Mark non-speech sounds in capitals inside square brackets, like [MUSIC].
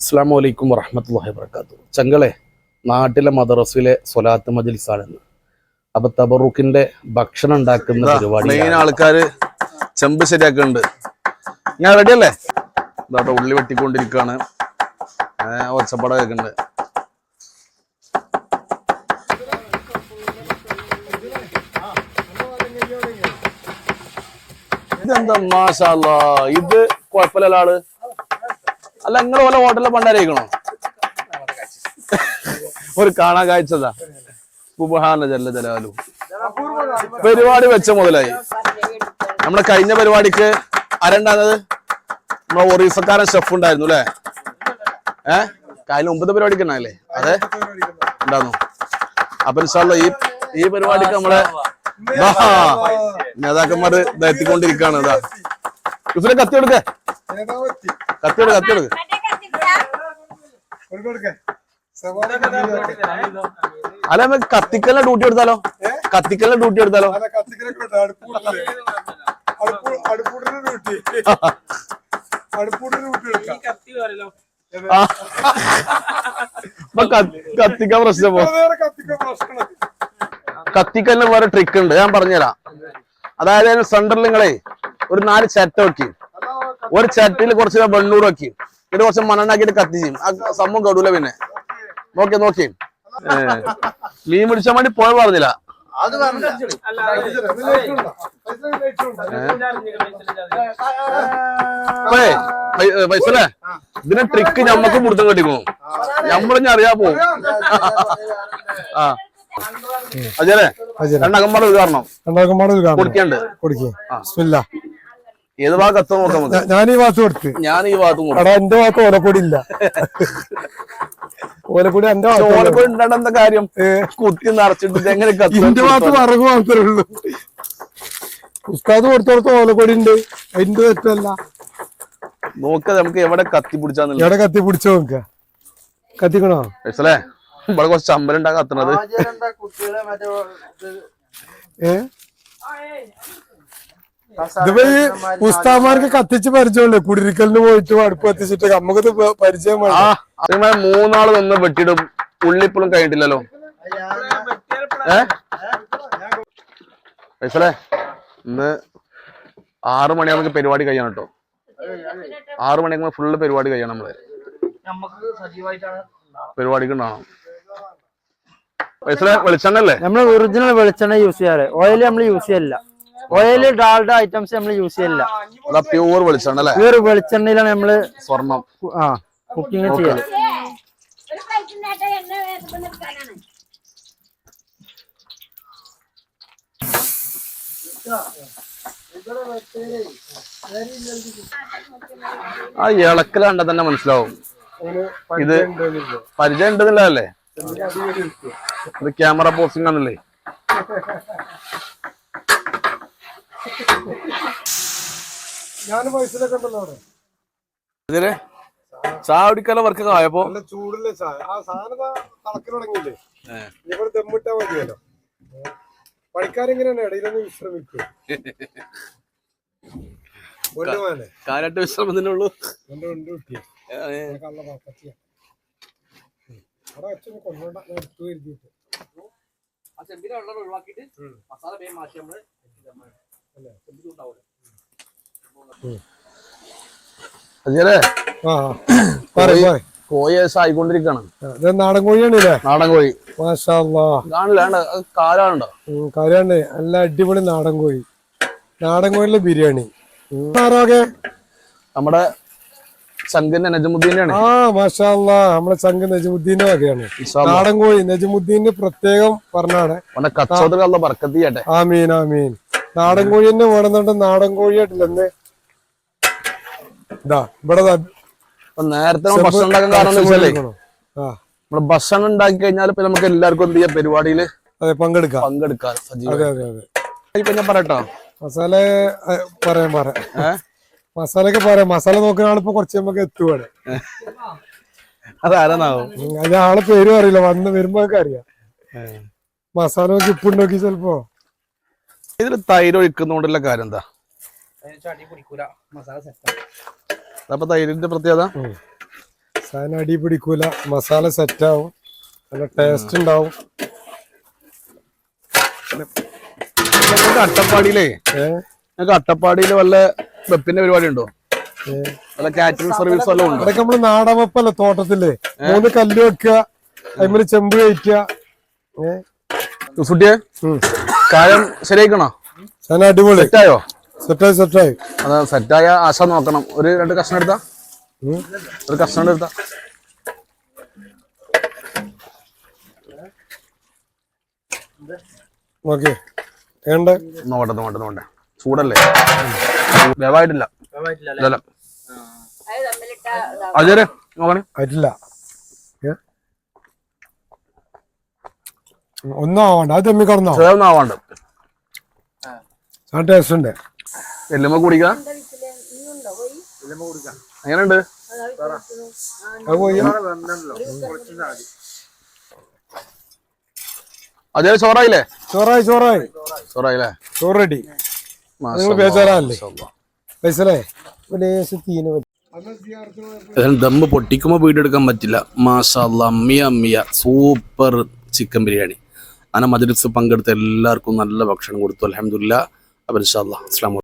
അസ്സാം വലൈക്കും വറഹമത്തല്ലാഹി വർക്കാത്തു ചങ്കളെ നാട്ടിലെ മദ്രസയിലെ സ്വലാത്ത് മജിൽസാണെന്ന് അപ്പൊ തബറുക്കിന്റെ ഭക്ഷണം ഉണ്ടാക്കുന്ന പരിപാടി ആൾക്കാര് ചെമ്പ് ശരിയാക്കുന്നുണ്ട്. ഞാൻ റെഡി അല്ലേ? ഇതാട്ടോ ഉള്ളി വെട്ടിക്കൊണ്ടിരിക്കുകയാണ് ഒച്ചപ്പാട കേൾക്കുന്നുണ്ട്. ഇതെന്താ മാഷാല്ല ഇത് കുഴപ്പമില്ല ആൾ. അല്ല നിങ്ങൾ പോലെ ഹോട്ടലിലെ പണ്ടായിരിക്കണോ ഒരു കാണാൻ കാഴ്ചതാ സുബഹാന ജല്ല ജലാലു. പരിപാടി വെച്ച മുതലായി. നമ്മുടെ കഴിഞ്ഞ പരിപാടിക്ക് ആരുണ്ടാകുന്നത് നമ്മളെ ഒറീസക്കാരൻ ഷെഫ് ഉണ്ടായിരുന്നു അല്ലേ? ഏഹ് കാര്യം ഒമ്പത് പരിപാടിക്ക് ഉണ്ടായില്ലേ? അതെ? ഉണ്ടായിരുന്നു അപ്പൊ ഇൻഷാല്ല ഈ ഈ പരിപാടിക്ക് നമ്മളെ നേതാക്കന്മാര് ദാ. എത്തിക്കൊണ്ടിരിക്കാണ് ഇതാ യുഫിനെ കത്തി എടുക്ക കത്തി എടുക്ക കത്തി എടുക്ക അല്ല നമുക്ക് കത്തിക്കല്ല ഡ്യൂട്ടി എടുത്താലോ? കത്തിക്കല്ല ഡ്യൂട്ടി എടുത്താലോ? കത്തിക്കാൻ പ്രശ്നം കത്തിക്കലിന് വേറെ ട്രിക്ക് ഉണ്ട്. ഞാൻ പറഞ്ഞുതരാം. അതായത് സെന്ററിൽ നിങ്ങളെ ഒരു നാല് ചട്ട വെക്കി ഒരു ചട്ടിയിൽ കുറച്ച് വെണ്ണൂർ വെക്കി. എന്നിട്ട് കുറച്ച് മണ്ണെണ്ണാക്കിയിട്ട് കത്തിച്ചും ആ സംഭവം കടൂല പിന്നെ. നോക്കി നോക്കി. മീൻ പിടിച്ചാൻ വേണ്ടി പോയ പറഞ്ഞില്ല. പൈസല്ലേ? ഇതിനെ ട്രിക്ക് ഞമ്മക്ക് മുടുത്തം കെട്ടിക്കോ. ഞമ്മളിഞ്ഞ അറിയാ പോവും. ആ. അജയല്ലേ രണ്ടകമ്പാട് ഉദാഹരണം രണ്ടാക്കമ്പാട് ഒരു കാരണം കൊടുക്കണ്ട്. കൊടുക്കേ. ബിസ്മില്ല. ഏത് ഭാഗം കത്തോ നോക്കാം. നമുക്ക് ഞാൻ ഈ ഭാഗത്ത് കൊടുത്ത്. ഞാൻ ഈ ഭാഗത്തും കൊടുത്തു. എടാ എന്റെ ഭാഗത്ത് ഓലക്കൂടി ഇല്ല ഓലക്കൂടി എന്റെ ഓലക്കൂടി എന്താ കാര്യം? കുത്തി നിറച്ചിട്ട് എങ്ങനെ എന്റെ ഭാഗത്ത് വറക് മാത്രമേ ഉള്ളൂ. ഉസ്താദ് കൊടുത്തോടത്ത് ഓലക്കൂടി ഉണ്ട്. അതിന്റെ തെറ്റല്ല. നോക്ക നമുക്ക് എവിടെ കത്തി പിടിച്ചാന്ന് എവിടെ കത്തി പിടിച്ചോ നോക്ക. കത്തിക്കണോ? മനസ്സിലേ ഇവിടെ കുറച്ച് ചമ്പലുണ്ടാ കത്തണത്. ഏ? ഇതിപ്പോ ഈ ഉസ്താമാർക്ക് കത്തിച്ച് പരിചയമുണ്ട്. കുടിരിക്കലിന് പോയിട്ട് അടുപ്പ് കത്തിച്ചിട്ട് നമുക്കത് പരിചയം മൂന്നാൾ നിന്ന് വെട്ടിയിടും. ഉള്ളിപ്പോഴും കഴിഞ്ഞിട്ടില്ലല്ലോ. ഏ? ഇന്ന് ആറു മണി നമുക്ക് പരിപാടി കഴിയണം കേട്ടോ ആറു മണിയാകുമ്പോ ഫുള്ള് പരിപാടി കഴിയണം നമ്മൾ. പരിപാടിക്ക് ഉണ്ടാവണം. വെളിച്ചെണ്ണല്ലേ നമ്മൾ ഒറിജിനൽ വെളിച്ചെണ്ണ യൂസ് ചെയ്യാറ്. ഓയിൽ നമ്മൾ യൂസ് ചെയ്യല്ല ഓയിൽ ഡാൾഡ ഐറ്റംസ് നമ്മൾ യൂസ് ചെയ്യില്ല പ്യൂർ വെളിച്ചെണ്ണ അല്ലേ? പ്യൂർ വെളിച്ചെണ്ണയിലാണ് നമ്മൾ സ്വർണം ആ കുക്കിംഗ് ചെയ്യൽ ആ ഇളക്കൽ കണ്ടാൽ തന്നെ മനസ്സിലാവും. ഇത് പരിചയം ഉണ്ടെന്നില്ലല്ലേ ഇത് ക്യാമറ പോസ്റ്റിംഗ് ആണല്ലേ? [LAUGHS] ഞാൻ ഉണ്ടല്ലോ അവിടെ. ഇതിൽ ചായ കുടിക്കാനുള്ള വർക്കൊക്കെ ആയപ്പോ നല്ല ചായ. ആ സാധനം തുടങ്ങിയില്ലേ? ഇവിടെ ദമ്മിട്ടാ മതിയല്ലോ. പണിക്കാരെങ്ങനെയാണ് ഇടയിലൊന്ന് വിശ്രമിക്കും കാര്യമായിട്ട് വിശ്രമത്തിനുള്ളൂ. മസാല ഉണ്ട് കിട്ടിയ കള്ള പാപ്പത്തിയ കോഴി ഏകദേശം നാടൻ കോഴിയാണല്ലേ? കോഴി. നല്ല അടിപൊളി നാടൻ കോഴി. നാടൻ കോഴിയിലെ ബിരിയാണി. നമ്മുടെ നമ്മുടെ ചങ്കിന്റെ നജമുദ്ദീനാണ്. ആ നമ്മളെ ചങ്ക് നജമുദ്ദീന്റെ വകയാണ് നാടൻ കോഴി നജമുദ്ദീന്റെ പ്രത്യേകം പറഞ്ഞാണ്. അവന്റെ ബർക്കത്ത് ചെയ്യട്ടെ. ആമീൻ ആമീൻ. നാടൻ കോഴി തന്നെ വേണമെന്നുണ്ട്. നാടൻ കോഴിയായിട്ടില്ല എന്ന് ഇതാ ഇവിടെ ദാ. അപ്പൊ നേരത്തെ നമ്മൾ ഭക്ഷണം ഉണ്ടാക്കാൻ കാരണം എന്താ വെച്ചാലേ. ആ. നമ്മൾ ഭക്ഷണം ഉണ്ടാക്കി കഴിഞ്ഞാൽ ഇപ്പൊ നമുക്ക് എല്ലാവർക്കും എന്ത് ചെയ്യാം? പരിപാടിയിൽ പങ്കെടുക്കാം. പങ്കെടുക്കാം അതെ അതെ അതെ. ഇപ്പൊ ഞാൻ പറയട്ടോ. മസാല പറയാൻ പറയാം പറയാം. ഏഹ് പറയാം. മസാല നോക്കുന്ന ആളിപ്പോ കുറച്ച് നമുക്ക് എത്തുവാണ് അതാരെന്നാവും അത് ആളെ പേരും അറിയില്ല. വന്ന് വരുമ്പോ ഒക്കെ അറിയാം. മസാല നോക്കി ഇപ്പൊ നോക്കി ചെലപ്പോ? ഇതിൽ തൈര് ഒഴിക്കുന്നോണ്ടുള്ള കാര്യം എന്താ അപ്പൊ തൈരിന്റെ പ്രത്യേകത? സാധനം അടി പിടിക്കൂല മസാല സെറ്റ് ആവും. നല്ല ടേസ്റ്റ് ഉണ്ടാവും. അട്ടപ്പാടിയിലേ ഞങ്ങൾക്ക് അട്ടപ്പാടിയിൽ വല്ല വെപ്പിന്റെ പരിപാടി ഉണ്ടോ. വല്ല കാറ്ററിംഗ് സർവീസ് വല്ലതും ഉണ്ടോ? അതൊക്കെ നമ്മൾ നാടൻ വെപ്പല്ലേ തോട്ടത്തിൽ. മൂന്ന് കല്ല് വെക്കുക അതിന് ചെമ്പ് കഴിക്കുക ഏ? കാര്യം ശരിയാക്കണോ? സാധനം അടിപൊളി. സെറ്റായോ? സെറ്റായി സെറ്റായി. അത് സെറ്റായ ആശ നോക്കണം. ഒരു രണ്ട് കഷ്ണം എടുത്താ? ഒരു കഷ്ണം എടുത്താ? ഓക്കെ. വേണ്ട നോട്ടെ നോട്ടെ നോട്ടെ ചൂടല്ലേ? വേവായിട്ടില്ല. ഇല്ലല്ല. അത് തമ്മിലിട്ട ഇതാ. നോക്കണേ. പറ്റില്ല ഒന്നും ആവണ്ട അത് തെമ്മി കിടന്നോ? ആ. ടേസ്റ്റ് ഉണ്ട് എല്ലുമ്പോ കുടിക്കാം. എങ്ങനെയുണ്ട്? അത് ചോറായില്ലേ? ചോറായി ചോറായി. ചോറായില്ലേ? ചോറ് റെഡി നിങ്ങൾ അല്ലാ. പൈസലേ? ദമ്മ് പൊട്ടിക്കുമ്പോൾ വീട് എടുക്കാൻ പറ്റില്ല. മാഷാ അല്ലാ, അമ്മിയ അമ്മിയ. Super chicken biryani. അങ്ങനെ മജ്ലിസ് പങ്കെടുത്ത എല്ലാവർക്കും നല്ല ഭക്ഷണം കൊടുത്തു. അലഹമില്ല അപ്പം ഇൻഷാ അസ്ലാം